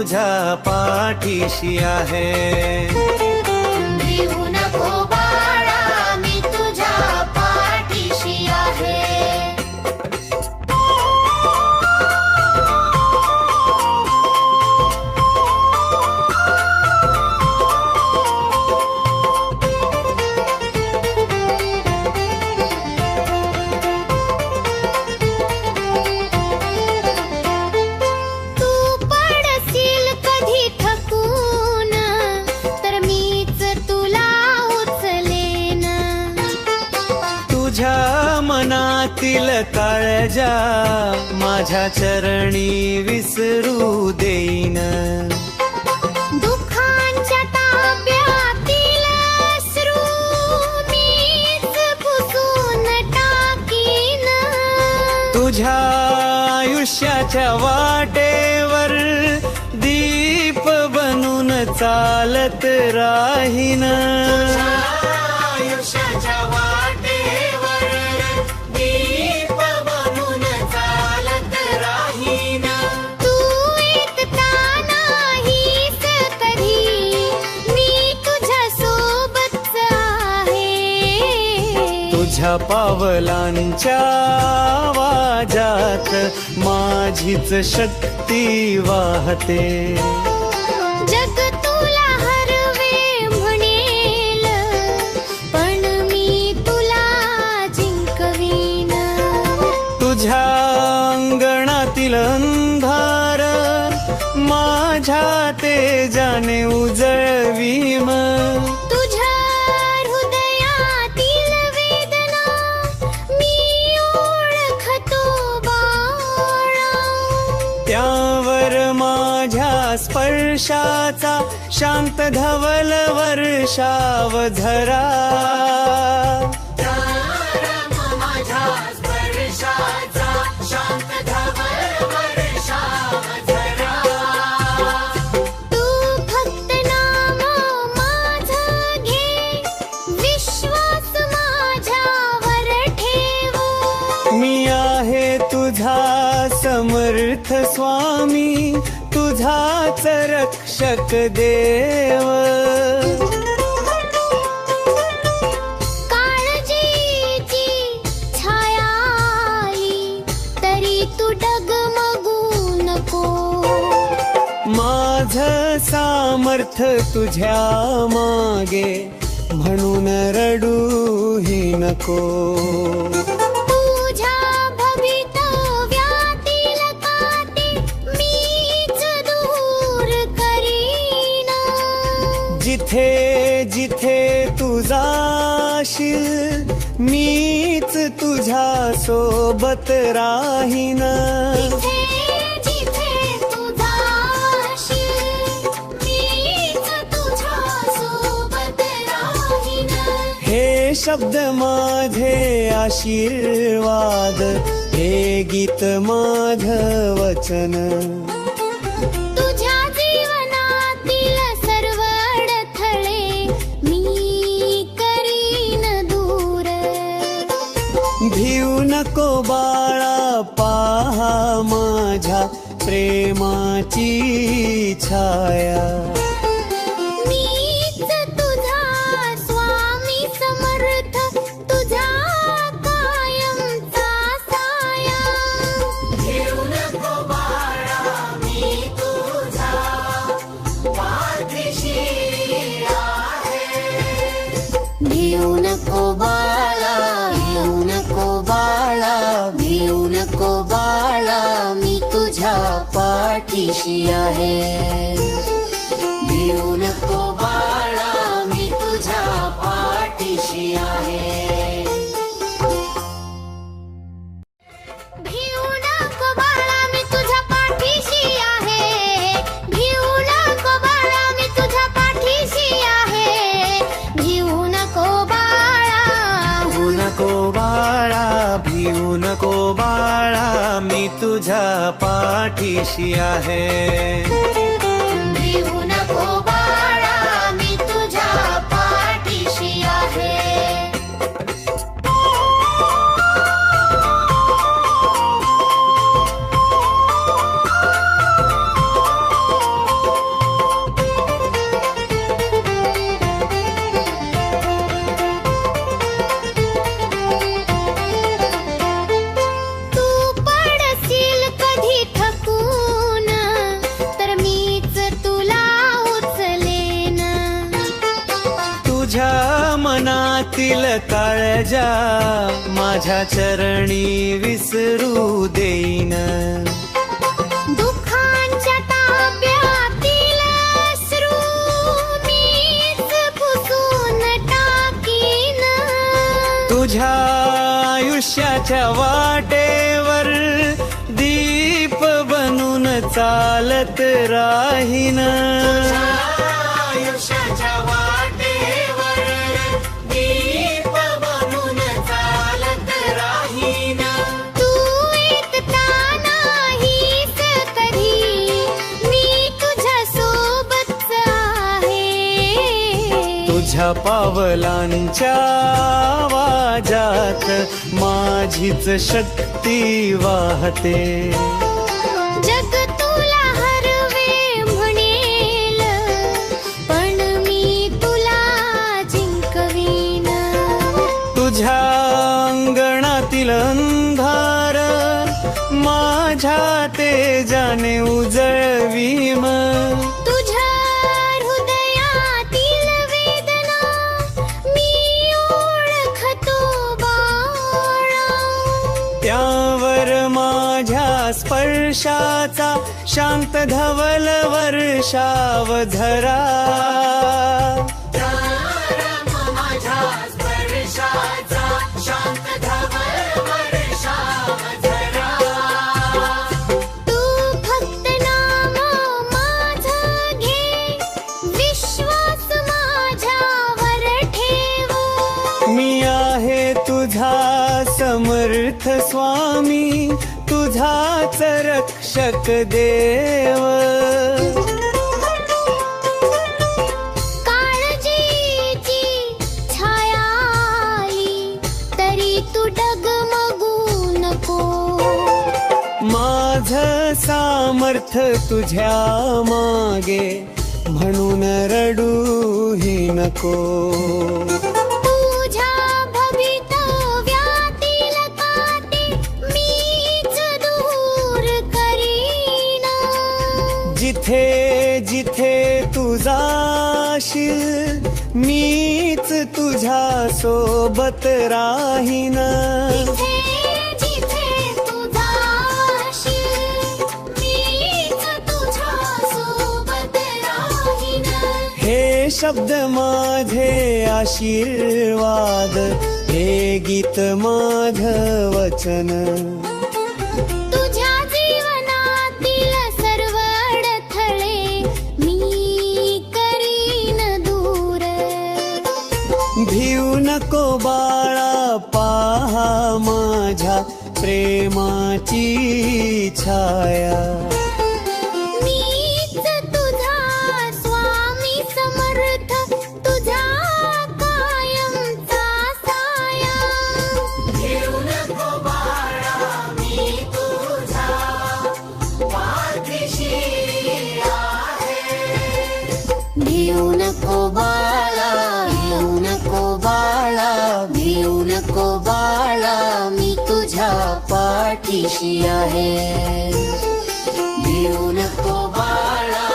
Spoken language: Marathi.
तुझ्या पाठीशी आहे. तुझ्या मनातील काळजा माझ्या चरणी विसरू देईन. तुझ्या आयुष्याच्या वाटेवर दीप बनून चालत राहीन. तुझ्या पावलांच्या आवाजात माझीच शक्ती वाहते. जग तुला हरवे म्हणेल पण मी तुला जिंकवीन. तुझ्या अंगणातील अंधार माझ्या तेजाने उजळवीम तुझ्या स्पर्शाचा शांत धवल वर्षाव रक्षक देव। काळजीची छाया आली तरी तू डगमगू नको. माझ सामर्थ तुझ्या मागे म्हणून रडूही नको. जिथे जिथे तू जाशील मीच तुझ्या सोबत राहीन. हे शब्द माझे आशीर्वाद हे गीत माझ वचन. प्रेमाची छाया पाठीशी आहे पाठीशी आहे. मनातील काळजा माझ्या चरणी विसरू देईन. तुझ्या आयुष्याच्या वाटेवर दीप बनून चालत राहीन. आयुष्याच्या पावलांच्या आवाजात माझीच शक्ती वाहते. स्पर्शाचा शांत धवल वर्षाव धरा. तू फक्त नाम माझं घे विश्वास माझ्यावर ठेव. मी आहे तुझा समर्थ स्वामी तुझाच रक्षक देव. काळजीची छाया आली तरी तू डगमगू नको. माझ सामर्थ तुझ्या मागे म्हणून रडूही नको. जाशील मीच तुझ्या सोबत राहीन. हे शब्द माझे आशीर्वाद हे गीत माझ वचन. प्रेमाची छाया. मीच तुझा स्वामी समर्थ तुझा कायमचा साया. भिऊ नको बाळा भिऊ नको बाळा भिऊ नको पाठीशी आहे. भिऊ नको बाळा